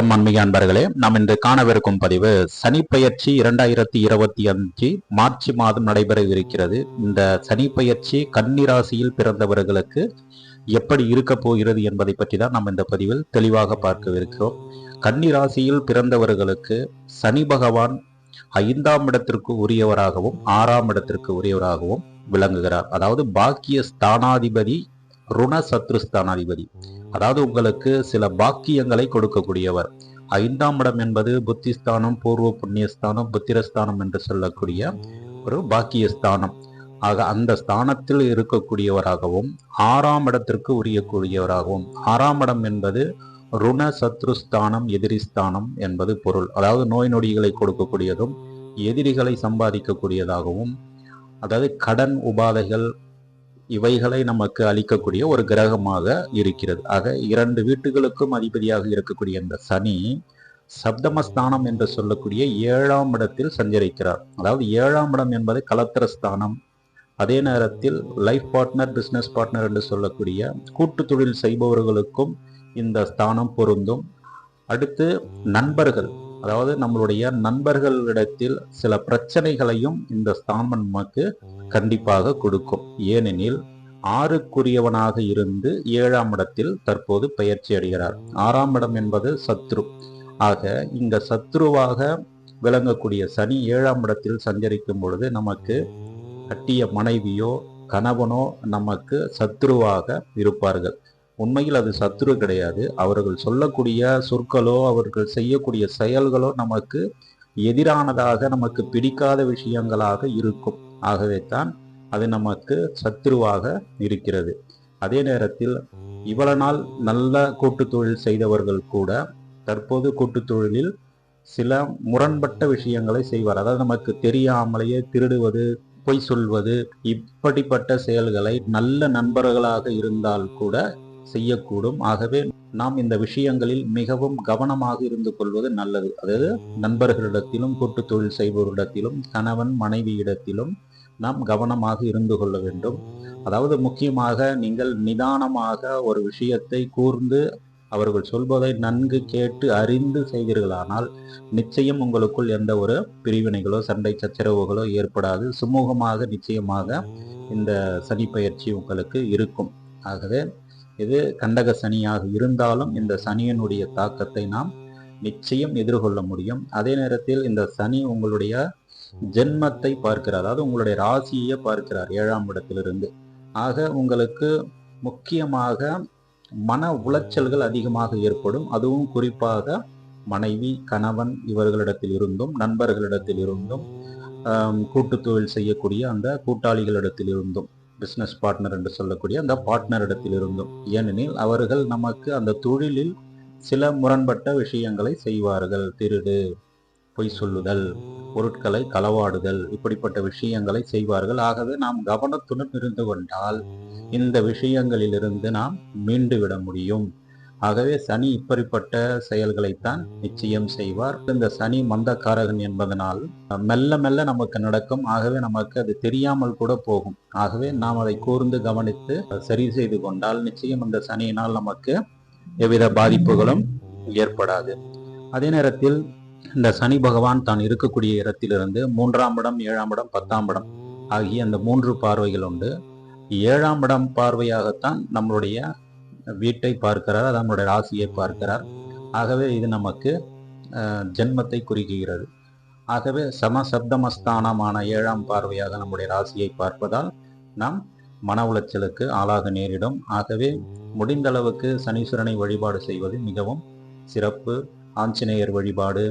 வணக்கம் அன்மிக அன்பர்களே. நாம் இன்று காணவிருக்கும் பதிவு சனி பயிற்சி இரண்டாயிரத்தி இருபத்தி அஞ்சு மார்ச் மாதம் நடைபெறவிருக்கிறது. இந்த சனி பயிற்சி கன்னிராசியில் பிறந்தவர்களுக்கு எப்படி இருக்க போகிறது என்பதை பற்றி தான் நாம் இந்த பதிவில் தெளிவாக பார்க்கவிருக்கிறோம். கன்னிராசியில் பிறந்தவர்களுக்கு சனி பகவான் ஐந்தாம் இடத்திற்கு உரியவராகவும் ஆறாம் இடத்திற்கு உரியவராகவும் விளங்குகிறார். அதாவது பாக்கிய ஸ்தானாதிபதி ருண சத்ருஸ்தானாதிபதி அதாவது உங்களுக்கு சில பாக்கியங்களை கொடுக்கக்கூடியவர். ஐந்தாம் இடம் என்பது புத்திஸ்தானம் பூர்வ புண்ணியஸ்தானம் புத்திரஸ்தானம் என்று சொல்லக்கூடிய ஒரு பாக்கியஸ்தானம். ஆக அந்த ஸ்தானத்தில் இருக்கக்கூடியவராகவும் ஆறாம் இடத்திற்கு உரியக்கூடியவராகவும் ஆறாம் இடம் என்பது ருண சத்ருஸ்தானம் எதிரிஸ்தானம் என்பது பொருள். அதாவது நோய் நொடிகளை கொடுக்கக்கூடியதும் எதிரிகளை சம்பாதிக்கக்கூடியதாகவும் அதாவது கடன் உபாதைகள் இவைகளை நமக்கு அளிக்கக்கூடிய ஒரு கிரகமாக இருக்கிறது. ஆக இரண்டு வீட்டுகளுக்கும் அதிபதியாக இருக்கக்கூடிய இந்த சனி சப்தமஸ்தானம் என்று சொல்லக்கூடிய ஏழாம் இடத்தில் சஞ்சரிக்கிறார். அதாவது ஏழாம் இடம் என்பது கலத்திரஸ்தானம் அதே நேரத்தில் லைஃப் பார்ட்னர் பிஸ்னஸ் பார்ட்னர் என்று சொல்லக்கூடிய கூட்டு தொழில் செய்பவர்களுக்கும் இந்த ஸ்தானம் பொருந்தும். அடுத்து நண்பர்கள். அதாவது நம்மளுடைய நண்பர்களிடத்தில் சில பிரச்சனைகளையும் இந்த ஸ்தானம் நமக்கு கண்டிப்பாக கொடுக்கும். ஏனெனில் ஆறுக்குரியவனாக இருந்து ஏழாம் இடத்தில் தற்போது பயிற்சி அடைகிறார். ஆறாம் இடம் என்பது சத்ரு. ஆக இங்க சத்ருவாக விளங்கக்கூடிய சனி ஏழாம் இடத்தில் சஞ்சரிக்கும் பொழுது நமக்கு கட்டிய மனைவியோ கணவனோ நமக்கு சத்ருவாக இருப்பார்கள். உண்மையில் அது சத்ரு கிடையாது. அவர்கள் சொல்லக்கூடிய சொற்களோ அவர்கள் செய்யக்கூடிய செயல்களோ நமக்கு எதிரானதாக நமக்கு பிடிக்காத விஷயங்களாக இருக்கும். ஆகவே தான் அது நமக்கு சத்ருவாக இருக்கிறது. அதே நேரத்தில் இவ்வளவு நாள் நல்ல கூட்டு தொழில் செய்தவர்கள் கூட தற்போது கூட்டு தொழிலில் சில முரண்பட்ட விஷயங்களை செய்வார். அதாவது நமக்கு தெரியாமலேயே திருடுவது பொய் சொல்வது இப்படிப்பட்ட செயல்களை நல்ல நண்பர்களாக இருந்தால் கூட செய்யக்கூடும். ஆகவே நாம் இந்த விஷயங்களில் மிகவும் கவனமாக இருந்து கொள்வது நல்லது. அதாவது நண்பர்களிடத்திலும் கூட்டு தொழில் செய்பவரிடத்திலும் கணவன் மனைவியிடத்திலும் நாம் கவனமாக இருந்து கொள்ள வேண்டும். அதாவது முக்கியமாக நீங்கள் நிதானமாக ஒரு விஷயத்தை கூர்ந்து அவர்கள் சொல்வதை நன்கு கேட்டு அறிந்து செய்தீர்களானால் நிச்சயம் உங்களுக்குள் எந்த ஒரு பிரிவினைகளோ சண்டை சச்சரவுகளோ ஏற்படாது. சுமூகமாக நிச்சயமாக இந்த சனி பயிற்சி உங்களுக்கு இருக்கும். ஆகவே இது கண்டக சனியாக இருந்தாலும் இந்த சனியினுடைய தாக்கத்தை நாம் நிச்சயம் எதிர்கொள்ள முடியும். அதே நேரத்தில் இந்த சனி உங்களுடைய ஜென்மத்தை பார்க்கிறார். அதாவது உங்களுடைய ராசியை பார்க்கிறார் ஏழாம் இடத்திலிருந்து. ஆக உங்களுக்கு முக்கியமாக மன உளைச்சல்கள் அதிகமாக ஏற்படும். அதுவும் குறிப்பாக மனைவி கணவன் இவர்களிடத்தில் இருந்தும் நண்பர்களிடத்தில் இருந்தும் கூட்டு தொழில் செய்யக்கூடிய அந்த கூட்டாளிகளிடத்தில் இருந்தும். பிஸ்னஸ் பார்ட்னர் என்று சொல்லக்கூடிய அந்த பார்ட்னரிடத்தில் இருந்தும் ஏனெனில் அவர்கள் நமக்கு அந்த தொழிலில் சில முரண்பட்ட விஷயங்களை செய்வார்கள். திருடு பொய் சொல்லுதல் பொருட்களை களவாடுதல் இப்படிப்பட்ட விஷயங்களை செய்வார்கள். ஆகவே நாம் கவனத்துடன் இருந்து கொண்டால் இந்த விஷயங்களிலிருந்து நாம் மீண்டு விட முடியும். ஆகவே சனி இப்படிப்பட்ட செயல்களைத்தான் நிச்சயம் செய்வார். இந்த சனி மந்தக்காரகன் என்பதனால் மெல்ல மெல்ல நமக்கு நடக்கும். ஆகவே நமக்கு அது தெரியாமல் கூட போகும். ஆகவே நாம் அதை கூர்ந்து கவனித்து சரி செய்து கொண்டால் நிச்சயம் அந்த சனியினால் நமக்கு எவ்வித பாதிப்புகளும் ஏற்படாது. அதே நேரத்தில் இந்த சனி பகவான் தான் இருக்கக்கூடிய இடத்திலிருந்து மூன்றாம் இடம் ஏழாம் இடம் பத்தாம் இடம் ஆகிய அந்த மூன்று பார்வைகள் உண்டு. ஏழாம் இடம் பார்வையாகத்தான் நம்மளுடைய வீட்டை பார்க்கிறார் அது நம்மளுடைய ராசியை பார்க்கிறார். ஆகவே இது நமக்கு ஜென்மத்தை குறிக்கிறது. ஆகவே சமசப்தமஸ்தானமான ஏழாம் பார்வையாக நம்முடைய ராசியை பார்ப்பதால் நாம் மன உளைச்சலுக்கு ஆளாக நேரிடும். ஆகவே முடிந்த அளவுக்கு சனீஸ்வரனை வழிபாடு செய்வது மிகவும் சிறப்பு. ஆஞ்சநேயர் வழிபாடு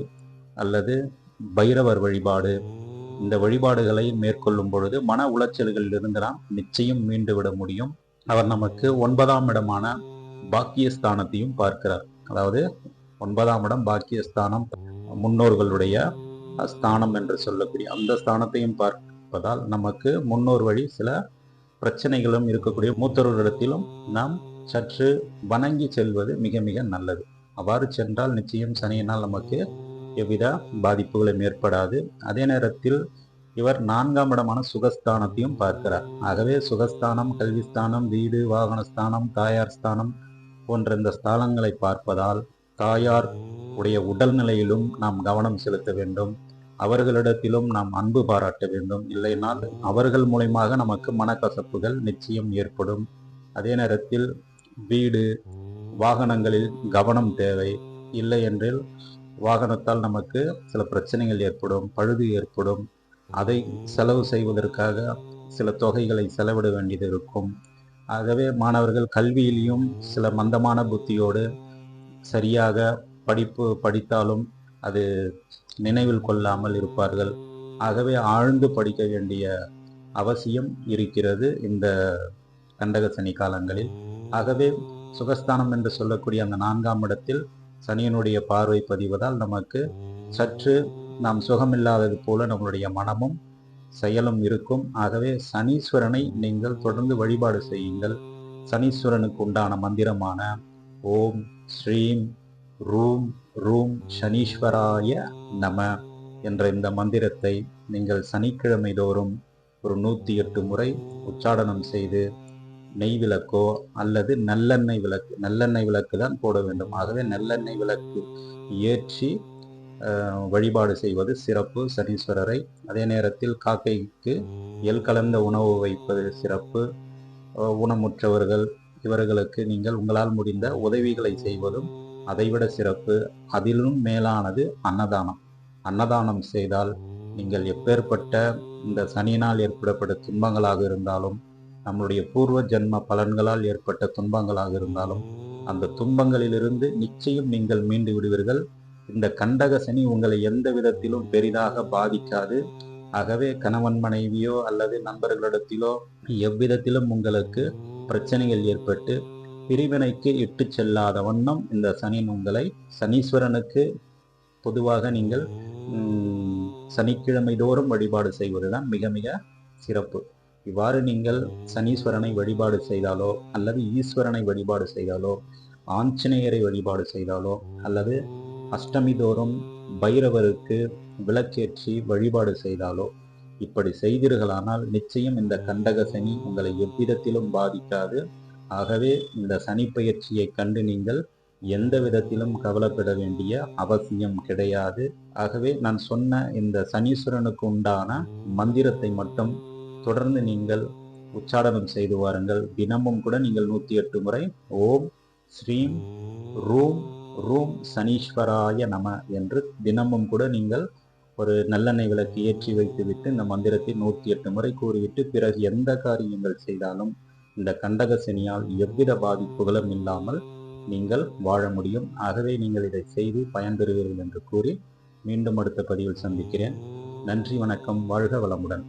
அல்லது பைரவர் வழிபாடு. இந்த வழிபாடுகளை மேற்கொள்ளும் பொழுது மன உளைச்சல்களில் இருந்து நாம் நிச்சயம் மீண்டு விட முடியும். அவர் நமக்கு ஒன்பதாம் இடமான பாக்கியஸ்தானத்தையும் பார்க்கிறார். அதாவது ஒன்பதாம் இடம் பாக்கியஸ்தானம் முன்னோர்களுடைய ஸ்தானம் என்று சொல்லக்கூடிய அந்த ஸ்தானத்தையும் பார்ப்பதால் நமக்கு முன்னோர் வழி சில பிரச்சனைகளும் இருக்கக்கூடிய மூத்தவர்களிடத்திலும் நாம் சற்று வணங்கி செல்வது மிக மிக நல்லது. அவ்வாறு சென்றால் நிச்சயம் சனியினால் நமக்கு எவ்வித பாதிப்புகளும் ஏற்படாது. அதே நேரத்தில் இவர் நான்காம் இடமான சுகஸ்தானத்தையும் பார்க்கிறார். ஆகவே சுகஸ்தானம் கல்விஸ்தானம் வீடு வாகனஸ்தானம் தாயார் ஸ்தானம் போன்ற இந்த ஸ்தானங்களை பார்ப்பதால் தாயார் உடைய உடல்நிலையிலும் நாம் கவனம் செலுத்த வேண்டும். அவர்களிடத்திலும் நாம் அன்பு பாராட்ட வேண்டும். இல்லைனால் அவர்கள் மூலயமாக நமக்கு மனக்கசப்புகள் நிச்சயம் ஏற்படும். அதே நேரத்தில் வீடு வாகனங்களில் கவனம் தேவை. இல்லை என்றில் வாகனத்தால் நமக்கு சில பிரச்சனைகள் ஏற்படும் பழுது ஏற்படும். அதை செலவு செய்வதற்காக சில தொகைகளை செலவிட வேண்டியது இருக்கும். ஆகவே மாணவர்கள் கல்வியிலையும் சில மந்தமான புத்தியோடு சரியாக படிப்பு படித்தாலும் அது நினைவில் கொள்ளாமல் இருப்பார்கள். ஆகவே ஆழ்ந்து படிக்க வேண்டிய அவசியம் இருக்கிறது இந்த கண்டக சனி காலங்களில். ஆகவே சுகஸ்தானம் என்று சொல்லக்கூடிய அந்த நான்காம் இடத்தில் சனியனுடைய பார்வை பதிவதால் நமக்கு சற்று நாம் சுகமில்லாதது போல நம்மளுடைய மனமும் செயலும் இருக்கும். ஆகவே சனீஸ்வரனை நீங்கள் தொடர்ந்து வழிபாடு செய்யுங்கள். சனீஸ்வரனுக்கு உண்டான மந்திரமான ஓம் ஸ்ரீம் ரூம் ரூம் சனீஸ்வராய நம என்ற இந்த மந்திரத்தை நீங்கள் சனிக்கிழமை தோறும் ஒரு நூற்றி எட்டு முறை உச்சாடனம் செய்து நெய் விளக்கோ அல்லது நல்லெண்ணெய் விளக்கு நல்லெண்ணெய் விளக்கு தான் போட வேண்டும். ஆகவே நல்லெண்ணெய் விளக்கு ஏற்றி வழிபாடு செய்வது சிறப்பு சனீஸ்வரரை. அதே நேரத்தில் காக்கைக்கு எல் கலந்த உணவு வைப்பது சிறப்பு. ஊனமுற்றவர்கள் இவர்களுக்கு நீங்கள் உங்களால் முடிந்த உதவிகளை செய்வதும் அதைவிட சிறப்பு. அதிலும் மேலானது அன்னதானம். அன்னதானம் செய்தால் நீங்கள் எப்பேற்பட்ட இந்த சனியினால் ஏற்படப்பட்ட துன்பங்களாக இருந்தாலும் நம்மளுடைய பூர்வ ஜென்ம பலன்களால் ஏற்பட்ட துன்பங்களாக இருந்தாலும் அந்த துன்பங்களிலிருந்து நிச்சயம் நீங்கள் மீண்டு விடுவீர்கள். இந்த கண்டக சனி உங்களை எந்த விதத்திலும் பெரிதாக பாதிக்காது. ஆகவே கணவன் மனைவியோ அல்லது நண்பர்களிடத்திலோ எவ்விதத்திலும் உங்களுக்கு பிரச்சனைகள் ஏற்பட்டு பிரிவினைக்கு இட்டு செல்லாத வண்ணம் இந்த சனி உங்களை சனீஸ்வரனுக்கு பொதுவாக நீங்கள் சனிக்கிழமை தோறும் வழிபாடு செய்வதுதான் மிக மிக சிறப்பு. இவ்வாறு நீங்கள் சனீஸ்வரனை வழிபாடு செய்தாலோ அல்லது ஈஸ்வரனை வழிபாடு செய்தாலோ ஆஞ்சநேயரை வழிபாடு செய்தாலோ அல்லது அஷ்டமி தோறும் பைரவருக்கு விளக்கேற்றி வழிபாடு செய்தாலோ? இப்படி செய்தீர்களானால் நிச்சயம் இந்த கண்டக சனி உங்களை எவ்விதத்திலும் பாதிக்காது. ஆகவே இந்த சனி பயிற்சியை கண்டு நீங்கள் எந்த விதத்திலும் கவலைப்பட வேண்டிய அவசியம் கிடையாது. ஆகவே நான் சொன்ன இந்த சனீஸ்வரனுக்கு உண்டான மந்திரத்தை மட்டும் தொடர்ந்து நீங்கள் உச்சாடனம் செய்து வாருங்கள். தினமும் கூட நீங்கள் நூற்றி எட்டு முறை ஓம் ஸ்ரீம் ரூம் ரூம் சனீஸ்வராய நம என்று தினமும் கூட நீங்கள் ஒரு நல்லெண்ணெய் விளக்கு ஏற்றி வைத்துவிட்டு இந்த மந்திரத்தை நூற்றி எட்டு முறை கூறிவிட்டு பிறகு எந்த காரியங்கள் செய்தாலும் இந்த கண்டக சனியால் எவ்வித பாதிப்புகளும் இல்லாமல் நீங்கள் வாழ முடியும். ஆகவே நீங்கள் இதை செய்து பயன்பெறுவீர்கள் என்று கூறி மீண்டும் அடுத்த பதிவில் சந்திக்கிறேன். நன்றி வணக்கம் வாழ்க வளமுடன்.